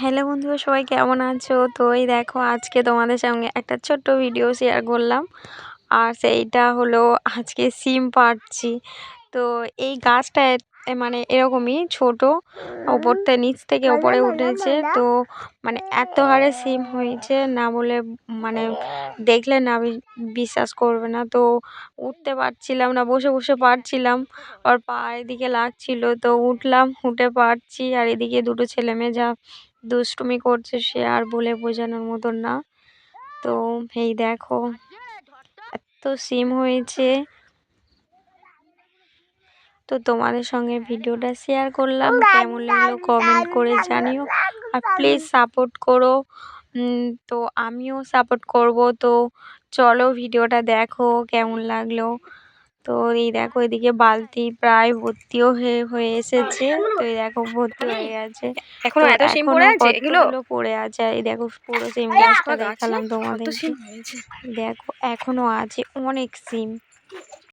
Hello বন্ধুরা, সবাই কেমন আছো? তো এই দেখো, আজকে তোমাদের সঙ্গে একটা ছোট্ট ভিডিও শেয়ার করলাম। আর সেইটা হলো আজকে সিম পাড়ছি তো এই গাছটা মানে এরকমই ছোট ওপর থেকে নিচ থেকে ওপরে উঠেছে। তো মানে এত হারে সিম হয়েছে, না বলে মানে দেখলে না বিশ্বাস করবে না। তো উঠতে পারছিলাম না, বসে বসে পারছিলাম। আর পা এদিকে লাগছিল, তো উঠলাম, উঠে পারছি। আর এদিকে দুটো ছেলে মেয়ে যা দুষ্টুমি করছে, সে আর বলে বোঝানোর মতন না। তো এই দেখো, এত সিম হয়েছে। তো তোমাদের সঙ্গে ভিডিওটা শেয়ার করলাম। কেমন লাগল কমেন্ট করে জানিও। আর প্লিজ সাপোর্ট করো। তো আমিও সাপোর্ট করব। তো চলো ভিডিওটা দেখো কেমন লাগল। তো এই দেখো এদিকে বালতি প্রায় ভর্তিও হয়ে হয়ে এসেছে। তো এই দেখো ভর্তি হয়ে গেছে এখনও এত সিম পড়ে আছে? এগুলো পড়ে আছে? এই দেখো পুরো সিম গাছটা দেখালাম তোমাদের। দেখো এখনও আছে অনেক সিম।